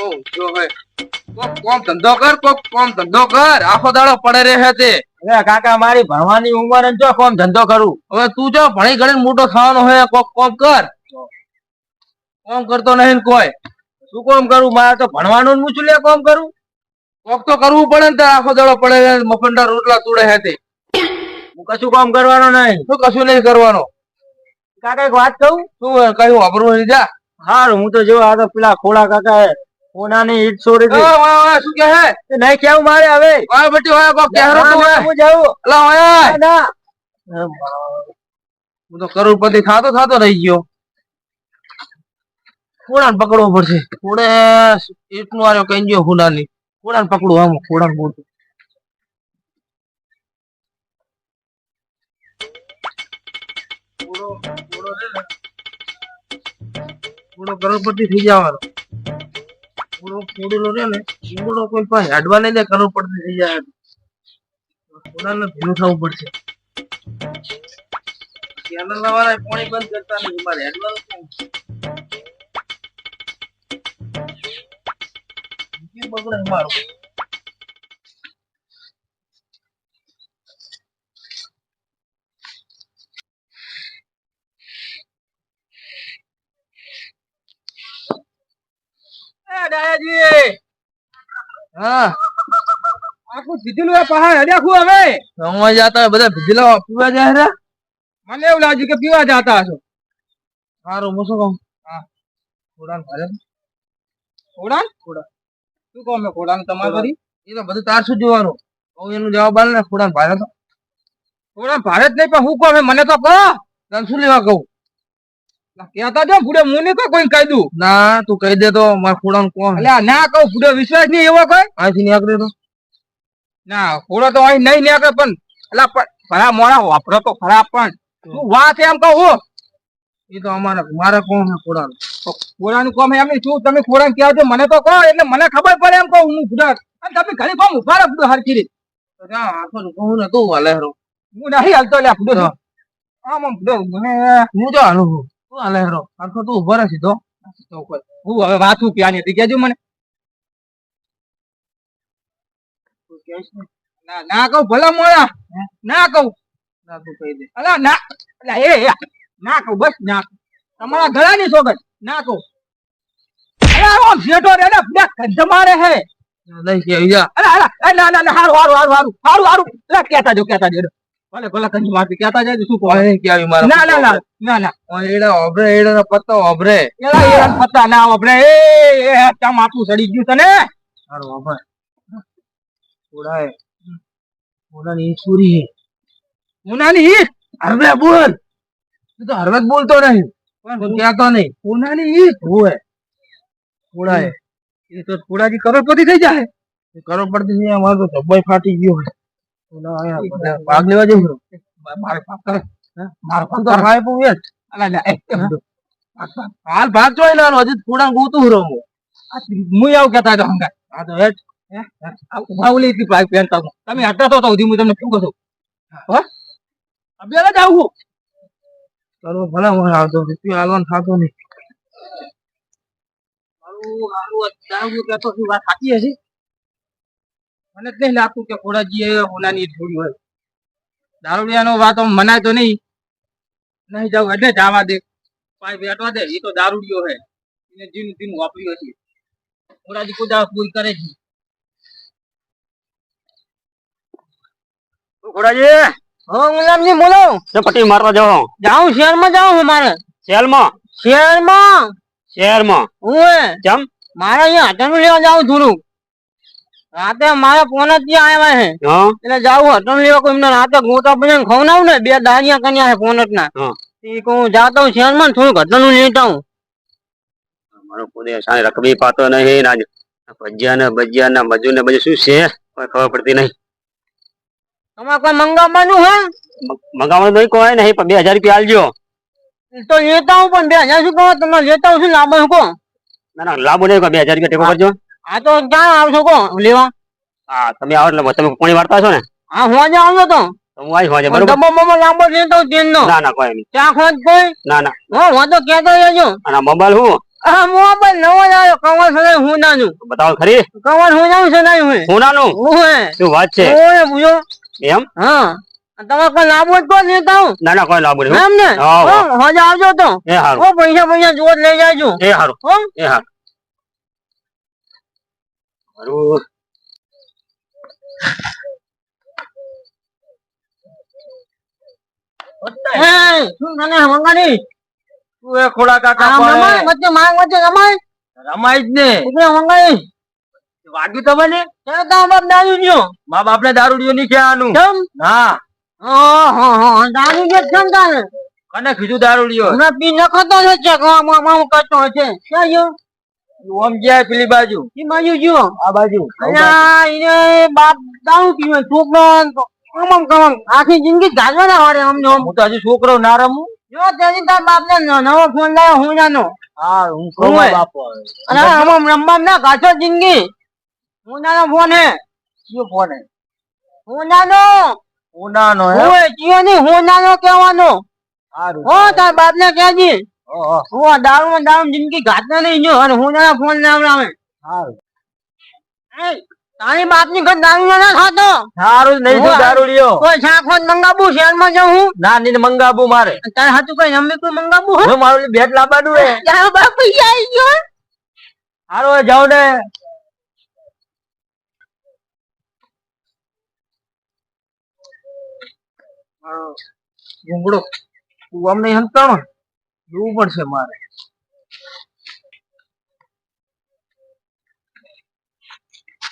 ઓહ, જો હે. કોક કોમ ધંધો કર કોક કોમ ધંધો કર. આખો દાડો પડે રહે તે. અરે કાકા મારી ભણવાની ઉંમર જો કોમ ધંધો કરું. હવે તું જો ભણી ગણીને મોટો થવાનો હોય કોક કોમ કર. કોમ કરતો નહીં કોઈ. શું કોમ કરું? મારે તો ભણવાનું લે કોમ કરું? કોક તો કરવું પડે ને આખો દાડો પડે રહે મફંડા રોટલા તૂડે હે હું કશું કામ કરવાનો નહીં. શું કશું નહીં કરવાનો? કાકા એક વાત કહું? શું કહ્યું કયું વાપરવું જા. હારું હું તો જો આ તો પેલા ખોડા કાકા હે કોનાની ઈટ છોડી દે ઓય, ઓય, શું કે હે નહીં કેવું મારે હવે. ઓય બટી ઓય કો કહેરો તો ઓય હું જાઉં. અલા ઓય ના, હું તો કરોડપતિ થાતો થાતો રહી ગયો. ખોડાને પકડવો પડશે? ખોડે એટલું આર્યો ગયો હુનાની. ખોડાને પકડું આમ ખોડાને મોટું કરોડપતિ થઈ જવાનો. કોઈ પાસે હેડવા નહીં દે કરોડપતિ થઈ જાય ખોડાને ભેગું થવું પડશે. ચેનલ વાળા પાણી બંધ કરતા નહીં મારે હેડવાનું? બગડે મારું એ ડાયાજી હા. આખું દીધેલું એ પહાડ હડ્યા ખું હવે. રમવા જતા બધા ભીજલા પીવા જાય રે. મને એવું લાગ્યું કે પીવા જતા હશો. સારું હું શું કહું? હા. ખોડાન ભરે ખોડા ખોડા શું કહો મેં ખોડાન તમારે કરી એ તો બધું તાર શું જોવાનું? હું એનું જવાબ આલ ને ખોડાને ભારે તો. ખોડા ભારત નહીં પણ હું કહો મને તો કહો. તને શું લેવા કહું? કહેતા જો હું નહીં કહું કોઈ કહી દઉં. ના તું કહી દે તો મારા ખોડાને કોણ એટલે ના કહું ભૂડે વિશ્વાસ નહીં એવો કોઈ? અહીંથી નીકળે તો. ના ખોડો તો અહીં નહીં નીકળે પણ એટલે પણ ખરા મોડા વાપરો તો ખરા પણ. વાત એમ કહું એ તો અમારા મારા કોણ છે ખોડાનું ખોડાનું કોમ એમ નહીં શું તમે ખોડા કહો છો? મને તો કહો એટલે મને ખબર પડે એમ કહું હું ભૂડા અને તમે ઘણી કોમ ઊભા રહો ભૂડો હરખી. આખો કહું ને તું હાલે હેરો. હું નહીં હાલતો લે હા. આમ આમ મને હું જો હાલું તું હાલે હેરો. આખો તું ઊભો રહે સીધો. હું હવે વાતું ક્યાં હતી કેજો મને. ને. ના કહું ભલા મોડા ના કહું. ના તું કહી દે. અલા ના. અલા એ ના કહું બસ ના. તમારા ગળાની સોગત ના કહું. અલા આમ શેઠો રે ને હે લઈ કે અલા અલા ના ના ના હારું હારું હારું હારું. હારું હારું. કહેતા જો કહેતા જો ભલે ભલે કંઠ મારતી કહેતા જાય શું કહો? કે આવી મારા ના ના ના ના ના. ઓય એડા ઓભરે એડા પત્તો ઓભરે એડા એલા પત્તા ના ઓબરે એ એ ચમ આપું સડી ગયું તને? સારું ઓભરે થોડા થોડા ની સુરી હે ઉનાની ઈટ? હરવે બોલ. તું તો હરવે બોલતો નહીં. તું કહેતો નહીં. ઉનાની ઈટ? હોય થોડા હે એ તો થોડાજી કરોડપતિ થઈ જાય કરોડપતિ ની અમાર તો ધબ્બાઈ ફાટી ગયો હે થોડા આયા બધા ભાગ લેવા જેવું. મારે મારો તો હાલ ભાગ જોઈ લેવાનો હજી થોડા ગોતું રહું હું. હું આવું કેતા હતો હંગા હા તો હેઠ. પાઇપ હું તમે હટતા તો સુધી હું તમને શું કહું? હો? અભ્યાસ જ આવું. કરો ભલે હું આવતો રૂપિયો હાલવાનું થતો નહીં. મારું કહેતો છું વાત સાચી હશે મને જ નહીં લાગતું કે ખોડાજી એ ઓનાની થોડી હોય. દારૂડિયાનો વાત મનાય તો નહીં. નહીં જાવ એટલે જવા દે. પાય બેઠવા દે એ તો દારૂડિયો હે એને જીનું જીનું વાપર્યો છે ખોડાજી કુદા પૂરી કરે છે. ખોડાજી. હો મુલામજી બોલો. તો પટ્ટી મારવા જાવ જાઉં શહેરમાં જાઉં હું મારે. શહેરમાં? શહેરમાં? શહેરમાં. હું જમ મારે અહીંયા હાથનું લેવા જાઉં થોડું રાતે મારા ફોન જ ત્યાં આવ્યા હે. હા? એટલે જાવું હટનું લેવા કોઈ એમને રાતે ગોતા બને ખવડાવું ને બે દાળિયા કન્યા હે ફોન જ ના. હા. એ કહું જાતો હું શહેરમાં ને થોડું હટનું લેતા હું મારો ખુદે સાંઈ રકબી પાતો નહીં ના ભજીયા ને ભજીયા ને મજૂર ને બધું શું છે? કોઈ ખબર પડતી નહીં. તમારે કોઈ મંગાવવાનું હે? મંગાવવાનું નહીં કોઈ નહીં પણ બે હજાર રૂપિયા આલજો. એ તો લેતા હું પણ બે હજાર શું કહો? તમે લેતા હું શું? લાભ શું કહો? ના ના લાભો નહીં કોઈ બે હજાર રૂપિયા ટેકો કરજો. આ તો ક્યાં આવશો કહો લેવા હા તમે આવો એટલે તમે પાણી વાળતા છો ને હા હું આજે આવજો તો તો હું આવીશ વાંચે બરોબર ડબ્બો બબ્બો લાંબો લેતો તેલનો ના ના કોઈ નહીં ચા ખોજ કોઈ ના ના હો હું તો કહેતો રહેજો અને મોબાઈલ હું આ મોબાઈલ નવો જ આવ્યો કવર સદાય હું નાનું બતાવો ખરી કવર હું નાનું સદાય હું ઓહે શું વાત છે એમ હા તમે કોઈ લાભો જ કોણ લેતા હું ના ના કોઈ લાભ નહીં એમ ને હા, હા. હો, હજે આવજો તો એ હારું ઓ પૈસા પૈસા જોત લઈ જાયજો એ હારું હો એ હારું ગયો મા બાપ ને દારૂડિયો ના ઓહો હો. દારૂ ગયો તારે? કને કીધું દારૂડિયો પી નખતો કરતો છે આમ ગયા પેલી બાજુ. ઈ બાજુ જો આ બાજુ. અલ્યા ઈને બાપ દારૂ પીવે છોકરો કમમ કમમ આખી જિંદગી ગાજવાના વારે અમને. હું તો હજી છોકરો ના રમું. જો તેની તાર બાપ ને નવો ફોન લાવ્યો હું જાનો હા હું કહું બાપો અને આમ રમવા ના ગાજો જિંદગી. હું નાનો ફોન હે. કયો ફોન હે? હું નાનો ઉનાનો હે ઓય જીઓ નહીં હું નાનો કહેવાનો. હારું હો તાર બાપ ને કહેજી. હું દારૂ માં દારૂ જિંદગી ગાતના નહીં જો અને હું જરા ફોન લાવ હારું. તારી બાપની ઘર દારૂ ના ખાતો સારું નહીં હું દારૂ લ્યો. કોઈ શાક મંગાબુ શહેરમાં જાઉં હું? ના ની મંગાવું મારે. તારે હાથું કઈ અમે કોઈ મંગાબુ હું મારું બેટ લાવવાનું હે. તારો બાપ પૈસા આવી ગયો હારો જાવ જાઉં ને. ગુંગળો તું અમને હંતાણો જોવું પડશે મારે.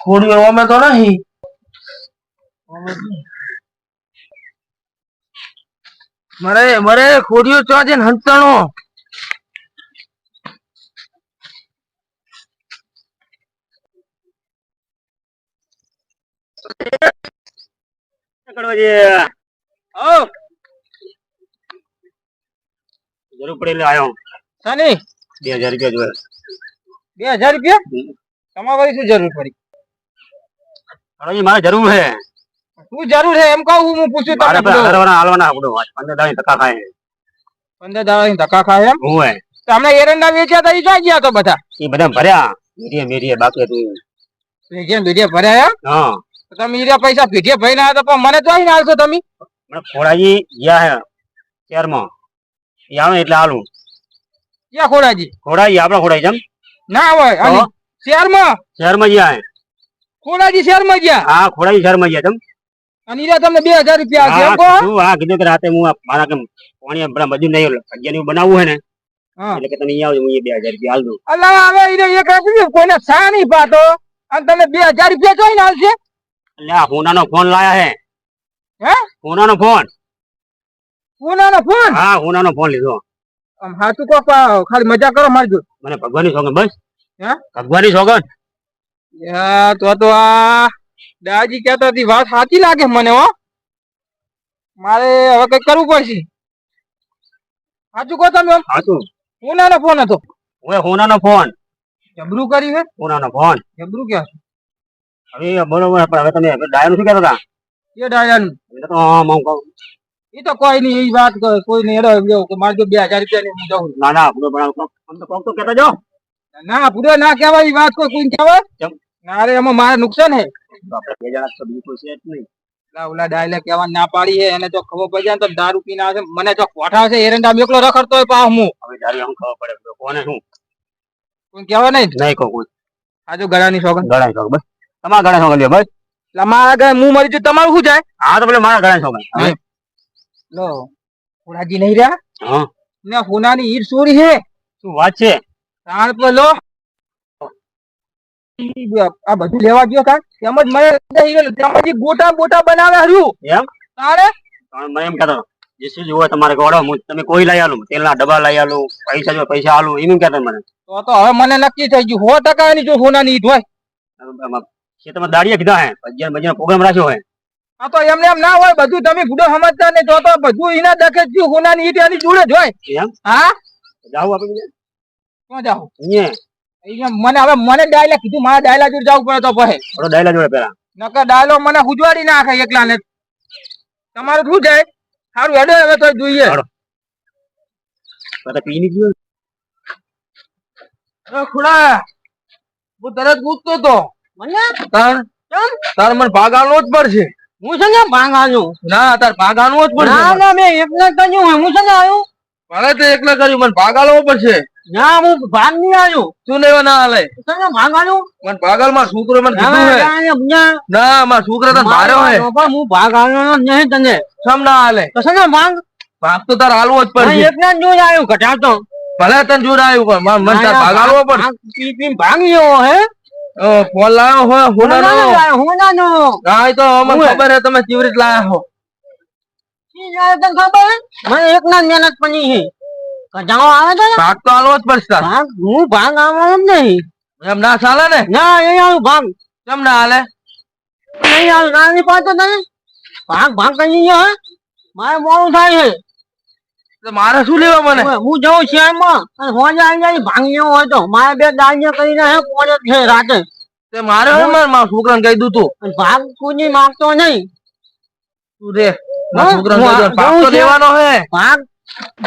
ખોડીઓ અમે તો નહીં. મરે મરે ખોડીઓ ચો છે ને હંતાણો. જે ઓ જરૂર પડે એટલે આવ્યો સાની? બે હજાર રૂપિયા જોઈએ બે હજાર રૂપિયા? તમારે શું જરૂર પડી? કડવાજી મારે જરૂર છે. શું જરૂર છે? એમ કહું હું પૂછું તમને હરવાના હાલવાના આપણો પંદર દાડી ધક્કા ખાય. પંદર દાડા ધક્કા ખાય એમ? હું હે. તો હમણાં એરંડા વેચ્યા હતા ઈ જોઈ ગયા તો બધા? એ બધા ભર્યા. મેરીએ મેરીએ બાકી હતું. વેચ્યા ભેડિયા ભર્યા હા. તો તમે ઈરા પૈસા ભેડિયા ભરી ના તો પણ મને તો ના આવશો તમે. મને ખોડાજી ગયા હે એ આવે એટલે આલું. ક્યાં ખોડાજી? ખોડાઈ આપડે ખોડાઈ જમ ના હોય શહેરમાં? શહેરમાં હે. ખોડાજી શહેરમાં ગયા હા ખોડાઈ શહેરમાં ગયા જેમ અને ઈરા તમને બે રૂપિયા આવશે એમ હા કીધું હા કીધું કે રાતે હું મારા કેમ પાણી આપણા બધું નહીં અગિયારનું બનાવવું હે ને એટલે કે તમે અહીંયા આવજો હું અહીંયા બે હજાર રૂપિયા હાલ દઉં. અલ્લા હવે ઈને એક આપ્યું કોઈને સા નહીં પાતો અને તમે બે હજાર રૂપિયા જોઈને હાલશે એટલે આ હોનાનો ફોન લાયા હે. હે? હોનાનો ફોન. કોનાનો ફોન? હા હોનાનો ફોન લીધો. આમ હાથું કો ખાલી મજા કરો મારજો મને ભગવાનની સોગન બસ. હે? ભગવાનની સોગન યા તો તો આ દાજી કહેતા હતી વાત સાચી લાગે મને હો. મારે હવે કઈ કરવું પડશે. સાચું કહો તમે સાચું હાચું. કોનાનો ફોન હતો. ઓય હોનાનો ફોન. જબરું કરી હે? હોનાનો ફોન. જબરું ક્યાં હવે બરોબર હવે તમે ડાયર શું કહેતા હતા? એ ડાયાનું. તો હા આમ કહું. એ તો કોઈ નહીં એ વાત કોઈ નહીં એડો એમ કે મારે જો બે હજાર રૂપિયા ની હું જાઉં ના ના પૂરો પણ આમ તો કોક તો કહેતા જો ના પૂરો ના કહેવાય એ વાત કોઈ કોઈ કહેવાય? ના રે એમાં મારે નુકસાન હે. આપણે બે જણા તો બિલકુલ છે જ નહીં. ઓલા ઓલા ડાયલે કહેવા ના પાડી હે એને જો ખબર પડી જાય તો દારૂ પીને આવે મને જો કોઠા છે એરંડા એકલો રખડતો હોય પાહ હું. હવે દારૂ આમ ખબર પડે કોને શું? કોઈ કહેવા નહીં? નહીં કોઈ. આજુ ગળાની સોગન ગળાની સોગન બસ. તમારા ગળાની સોગન લ્યો બસ. એટલે મારા હું મરી જઉં તમારું શું જાય? હા તો પેલે મારા ગળાની સોગન લો ફોડાજી નહીં રહ્યા? હા. ને હોનાની ઈર ચોરી હે શું વાત છે? તાણ પર લો. આ બધું લેવા ગયો કાં? તેમજ મને તેમજ ગોટા બોટા બનાવે હરું એમ? તારે? મને એમ કહેતો જે શું જોવે તમારે ગોળો હું તમે કોઈ લઈ આલું તેલના ડબ્બા લઈ આલું પૈસા જો પૈસા આલું એમ કહેતો મને. તો તો હવે મને નક્કી થઈ ગયું સો ટકા એની જો હોનાની ઈટ હોય. છે તમે દાડીએ કીધા હે ભજીયા ભજીયા પ્રોગ્રામ રાખ્યો હે આ તો એમને એમ ના હોય બધું તમે ગુડો સમજતા ને તો તો બધું એના દખે જ ગુના ની ઈટ જોડે જ હોય. એમ? હા? જાવ આપણે ક્યાં જાવ અહીંયા. મને હવે મને ડાયલા કીધું મારા ડાયલા જોડે જવું પડે તો પછી થોડો ડાયલા જોડે પેલા નકર ડાયલો મને હુજવાડી નાખે એકલા ને. તમારું શું જાય સારું હેડો હવે તો જોઈએ. બધા પી ની ગયો. એ ખુડા હું તરત પૂછતો તો. મને? તાર તાર મને ભાગ આલવો જ પડશે. હું છે ને તાર ભાગ આલવો જ પડશે. ના ના મેં એકલા કર્યું હું છે ને આવ્યો? મને તો એકલા કર્યું મને ભાગ પડશે. ના હું ભાગ નહીં આવ્યો. શું લેવા ના હાલે. છે ને મને પાગલમાં છોકરો મને કીધું હે. ના મારા છોકરા તને હે. પણ હું ભાગ આવ્યો નહીં તને. સમ ના હાલે. કશે ને ભાંગ? ભાગ તો તાર હાલવો જ પડશે. એકલા જો આવ્યો ઘટાડતો. ભલે તને જોર આવ્યું પણ મને તાર ભાગ આલવો પડશે. ભાંગ ગયો હે. ફોન લાવ્યો હું હોનાનો ના લાયો, હું નો હા તો અમને હે? ખબર હે તમે કેવી રીતે લાયા હો. ખબર મને એક ના મહેનત પડી છે કજાઓ આવે તો ભાગ તો આલો જ પડશે. ભાગ હું ભાગ આવો એમ નહીં. એમ ના ચાલે ને? ના એ આવું ભાગ. કેમ ના હાલે નહીં આવું નાની પાતો તને. ભાગ ભાગ કરી ગયો મારે મોડું થાય છે તો મારે શું લેવા મને? હું જઉં શહેરમાં માં હોજે આવી જાય ભાંગ્યો હોય તો મારે બે દાંડિયા કરીને હે પોણે છે રાતે. તે મારે માર છોકરાને કહી દઉં તું. ભાગ કોઈ માંગતો નહીં. તું રે. ભાગ તો લેવાનો હે. ભાગ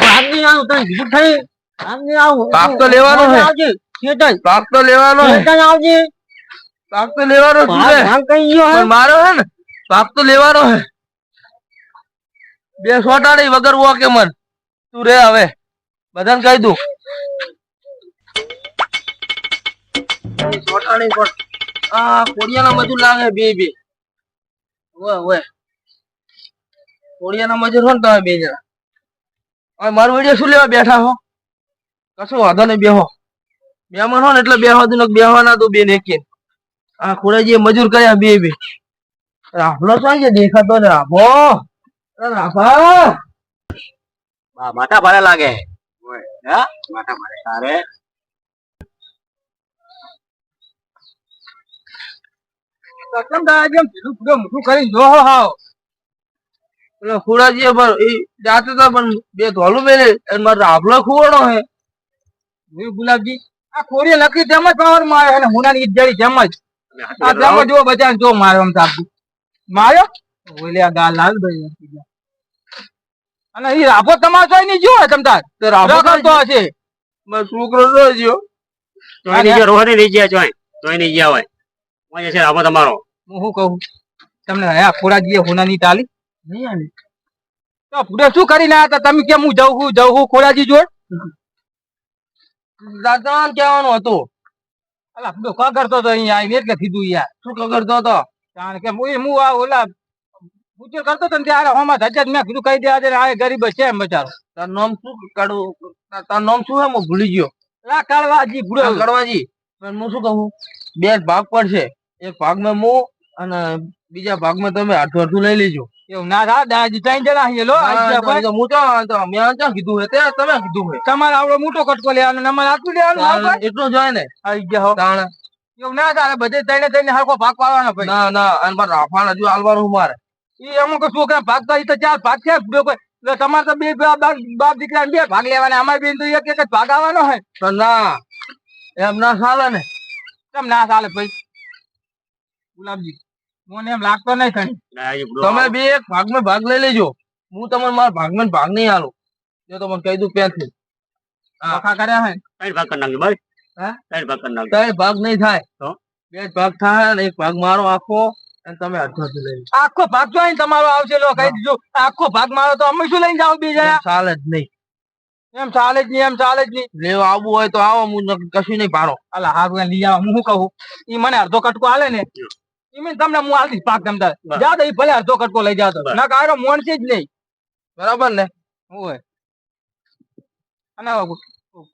ભાગ નહીં આવું તને કીધું થઈ. ભાગ નહીં આવું. ભાગ તો લેવાનો હે. આવજે ચેતન ભાગ તો લેવાનો હે. ચેતન આવજે. ભાગ તો લેવાનો છે ભાગ કઈ ગયો હે? મારો હે ને ભાગ તો લેવાનો હે. બે સોટાડી વગર વો કે મન. તું રે હવે. બધાને કહી દઉં. એ પણ. આ કોડિયાના મજૂર લાગે બે બે. ઓય ઓય. કોડિયાના મજૂર હો ને તમે બે જણા. હવે મારું વીડિયો શું લેવા બેઠા હો? કશું વાંધો નહીં બેહો. મહેમાન હો ને એટલે બેહવા દઉં બેહવાના તો બે ને એકે. આ ખોડાજી મજૂર કર્યા બે બે. રાફલો તો છે દેખાતો ને રાફો. રાફા! માથા ભારે લાગે. માથા ભારે તારે જેમ કરીને હાવ. પર એ જાતે તો પણ બે ધોલું મેલે મારો રાફલો ખોવાનો હે. ગુલાબજી આ ખોરીએ લખી તેમ જ પાવરમાં આવ્યો અને હુનાની ઈદ જડી તેમ જ. આ. જ બચાને જો આમ તાપતું માર્યો? ઓલે આ ગાલ લાલ ભાઈ. અને એ રાફો તમારો જોઈ નહીં જોયો તમતા તો રાફો રખડતો હશે. મારો છોકરો તો જો તોય નહીં ગયા, રોહને નહીં ગયા ચોય. તોય નહીં ગયા હોય. ઓય છે રામો તમારો. હું શું કહું? તમને હે ખોરાજીએ હોનાની તાલી. નહીં આલી તો પૂરે શું કરીને આયા હતા? તમે કેમ હું જઉં હું જઉં હું ખોરાજી જોડ? દાદા કહેવાનું હતું. અલા પૂરો કા કરતો તો અહીંયા આવીને એટલે કીધું યાર. શું કરતો હતો? કારણ કે હું હું આ ઓલા પૂછલ કરતો તને ત્યારે હોમાં ધજા મેં કીધું કહી દે આજે આ ગરીબ છે એમ બચારો. તાર નામ શું કાઢું? તાર- નામ શું હે હું ભૂલી ગયો. લા કાળવાજી આ કાળવાજી. પણ હું શું કહું? બે ભાગ પડશે. એક ભાગમાં હું અને બીજા ભાગમાં તમે આઠું અડધું લઈ લેજો. એવું ના થા દાદાજી ત્રણ જણા છીએ લો હા. તો હું મેં ક્યાં કીધું હે? તે તમે કીધું હે? તમારે આવડો મોટો કટકો લેવાનો અમારે આટલું લેવાનું એટલો ભાઈ? એટલું જ ને. આવી ગયા હો એવું ના ચાલે બધે ત્રણે ત્રણે હરખો ભાગ પાડવાનો ના ના અને મારે રાફાન હજુ હાલવાનું મારે. ઈ અમુક છોકરા ભાગ એ તો ચાર ભાગ છે. એટલે તમારે તો બે બાપ દીકરા બે ભાગ લેવાના. અમારે બેન તો એક એક જ ભાગ આવવાનો હોય. તો ના. એમ ના ચાલે ને. કેમ ના ચાલે ભાઈ? ગુલાબજી મને એમ લાગતો નહીં બુડો તમે બે એક ભાગમાં ભાગ લઈ લેજો. હું તમને મારા ભાગમાં ભાગ નહીં હાલો. જો તમને કહી દઉં ત્યાંથી આખા કર્યા હે? ત્રણ ભાગ કરી નાખજો બસ હા? ત્રણ ભાગ કરી નાખજો. ત્રણ ભાગ નહીં થાય. તો? બે ભાગ થાય એક ભાગ મારો આખો. તમે અડધો અડધો લઈ આખો ભાગ જો તમારો આવશે લો કહી દીધું. આખો ભાગ મારો તો અમે શું લઈને જાવ બીજા? ચાલે જ નહીં. એમ ચાલે જ નહીં એમ ચાલે જ નહીં. લેવા આવવું હોય તો આવો હું કશું નહીં પાડો. અલા હા ભાઈ લઈ આવો હું કહું? ઈ મને અડધો કટકો આલે ને. ઈ મને તમને હું આલતી પાક તમતાર બસ. જા તો ઈ ભલે અડધો કટકો લઈ જાતો બસ. ના કાયરો છે જ નહીં. બરાબર ને? હોય? અને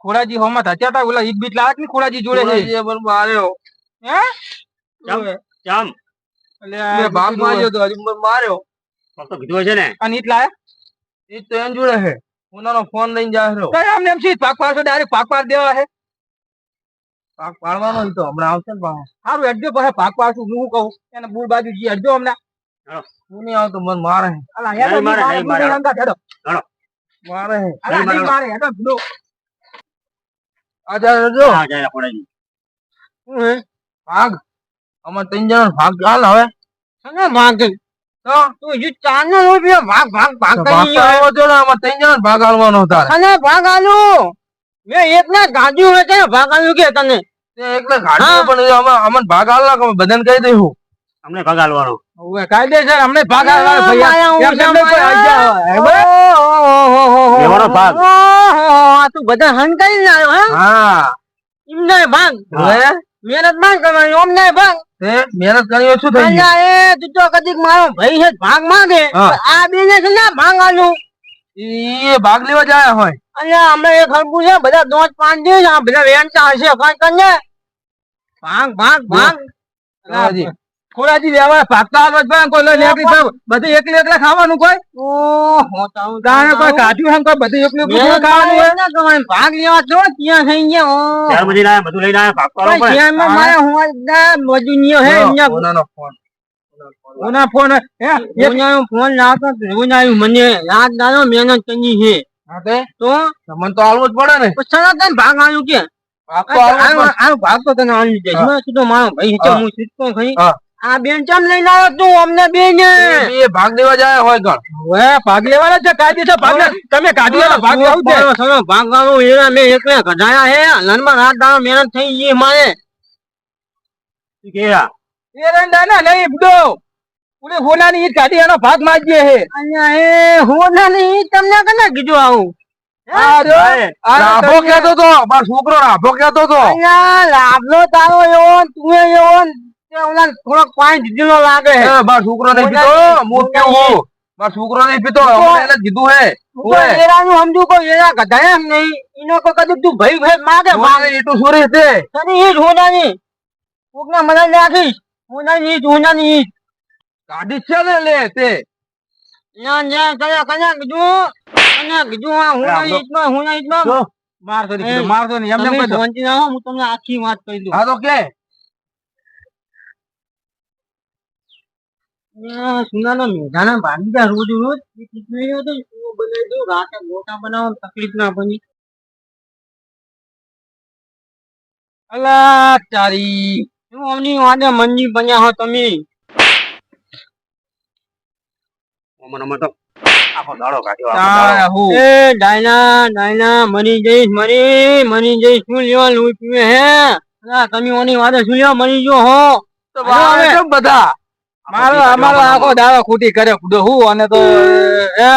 ખોડાજી હોમાં થતા હતા? ઓલા એક બીટ લાયકની ખોડાજી જોડે છે? હે? ચમ. એટલે ભાગ માર્યો તો હજુ માર્યો. તો કીધું હશે ને. અને ઈટ લાયા? એ તો એમ જોડે છે. ઉનાનો ફોન લઈને જાય રહ્યો. એમ પાક પાડશો ડાયરેક્ટ પાક પાડ દેવા પાક પાડવાનો તો હમણાં આવશે ને પાછો. સારું અડજો પાસે પાક પાડશું. હું કહું? એને બુલ બાજુ જી અડજો હમણાં. હું નહીં આવતો મને મારે. અલા મારે, મારે નહીં મારે. હેડો. મારે અલા નહીં નહીં મારે. હેડો બુલો આ જાય જો હા, જાય ખોડાજી. હું હે? ભાગ. અમારે ત્રણ જણા ભાગ ચાલ હવે. સને ભાગ? તો? તું જે ચાનો રૂપિયા ભાગ ભાગ ભાગ ભાગ કરી આવ્યો હતો ને અમારે ત્રણ જણા ભાગ હાલવાનો હતા સને ભાગ આલો મેં એક ના ગાજ્યું હોય ભાગ આવ્યું કે તને? તે એટલે પણ અમે અમને ભાગ આલ નાખો બધાને કહી દઈશું અમને ભગાડવાનો હવે કાયદેસર અમને ભાગ ભૈયા એમ તમને કોઈ ભાગ. આ તું બધા હંકાઈ આવ્યો હે? હા. એમને ભાગ? હે. મહેનત ના કરવાની ઓમને ભાગ? તે મહેનત કરી શું થઈ ગયું. એ તું તો કદીક મારો ભાઈ છે ભાગ માંગે. આ બેને છે ને ભાગ આલું એ ભાગ લેવા જાય હોય. અલ્યા અમે એક હરકું છે બધા દોત પાંચ દે આ બધા વેન હશે કાંઈ કરીને ભાગ ભાગ ભાગ. ખોરાજી. લેવા ભાગતા આવડત ભાઈ કોઈ એકલી ભાઈ બધું એકલી એકલા ખાવાનું કોઈ? ઓહો તાણે કોઈ કાઢ્યું હમ કોઈ બધે એકલી એકલું ખાવાનું હોય? ના. ભાગ લેવા છો ત્યાં થઈ ગયા ઓ ચાર બધી લાયા બધું લઈ આયા ભાગ પાડવો પણ ક્યાં મારા હું એકદમ નિયો હે અહીંયા કોનાનો ફોન. ઓના ફોન હે એક રોજાનો ફોન લાવતો તો રોજાયું મને યાદ આવ્યો મહેનત કરી છે. હા તો? તમને તો આલવું જ પડે ને. પછી જ ભાગ આવ્યું કે? ભાગ તો આલવું જ ભાગ તો તને આવી જાય કીધું મારો ભાઈ હું. સીધો હા. આ બેન ચમ લઈને આવ્યો તું અમને બે ને એ ભાગ લેવા જાય હોય ગણ હવે ભાગ લેવાના છે કાયદેસર ભાગ તમે કાઢી વાળા ભાગ લેવું છે. થોડો ભાગ એના મેં એકલે કઢાયા હે લનમાં રાત દાડો મહેનત થઈ ગઈ મારે. કેયા એરંડા ના નહીં બુડો પૂરી હોનાની ઈટ કાઢી એનો ભાગ માંગીએ હે. અહીંયા હે હું ના નહીં તમને કને કીધું આવું? રાભો કેતો તો મારો છોકરો રાભો કેતો તો. લાભલો તારો એવો તું એવો થોડોક પાણી દીધેલો લાગે. મારો છોકરો નહીં પીતો હું. કેવું મારો છોકરો નહીં પીતો એને કીધું હે તો એરાનું સમજુ એરા કઢાયા જ નહીં. એનો કદું તું ભાઈ ભાઈ માગે મારે એટલું સોરી છે. તને ઈ જ હોનાની. કોકના મને રાખીશ હોનાની ઈ હોનાની ઈ ગાડી છે ને લે તે. ના ના કયા કયા કીધું? કયા કીધું? આ હોનાની ઈ જ માં હોનાની ઈ જ માં જો, મારતો નહીં મારતો નહીં કહી દો. હું તમને આખી વાત કહી દઉં. હા તો કે. સુનાના મેઘાના ભાગીદાર રોજ રોજ એ ખીચડી હતો એવો બનાવી દઉં રાતે મોટા બનાવવા તકલીફ ના પડી. અલા તારી. હું અમની વાદે મંજી બન્યા હો તમે. આખો દાડો કાઢ્યો એ ડાયના ડાયના મરી જઈશ મરી મરી જઈશ. શું લેવા પીવે હે? તમે ઓની વાદે શું લેવા મરી ગયો હો? તો બધા? મારો અમારો આખો દાવા ખૂટી કરે. ખુદો હું અને તો એ